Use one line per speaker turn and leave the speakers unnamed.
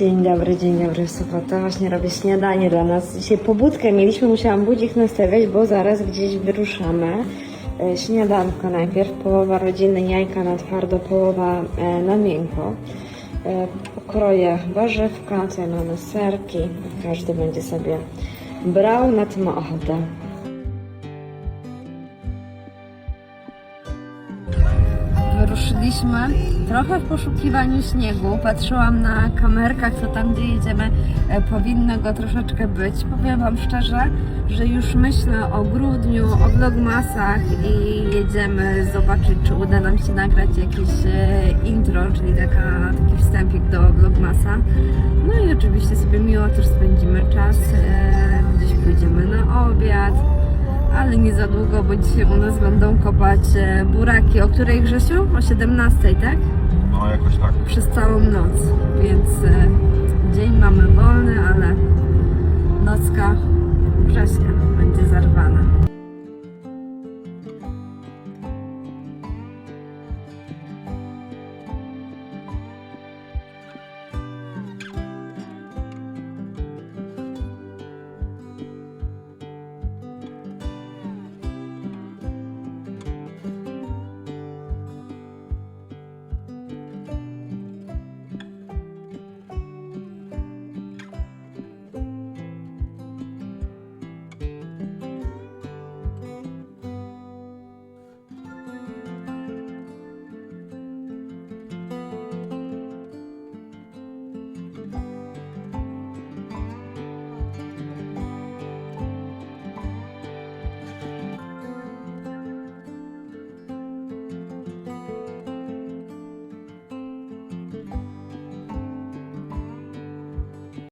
Dzień dobry, dzień dobry, w sobotę właśnie robię śniadanie dla nas. Dzisiaj pobudkę mieliśmy, musiałam budzik nastawiać, bo zaraz gdzieś wyruszamy. E, Śniadanko najpierw, połowa rodziny jajka na twardo, połowa e, na miękko. E, Pokroję warzywka, tutaj mamy serki, każdy będzie sobie brał, na ma ochotę. Wyruszyliśmy trochę w poszukiwaniu śniegu. Patrzyłam na kamerkach, to tam gdzie jedziemy e, powinno go troszeczkę być. Powiem Wam szczerze, że już myślę o grudniu, o vlogmasach i jedziemy zobaczyć, czy uda nam się nagrać jakieś e, intro, czyli taka, taki wstępik do vlogmasa. No i oczywiście sobie miło też spędzimy czas. Ale nie za długo, bo dzisiaj u nas będą kopać e, buraki. O której Grzesiu? O 17, tak?
No jakoś tak.
Przez całą noc, więc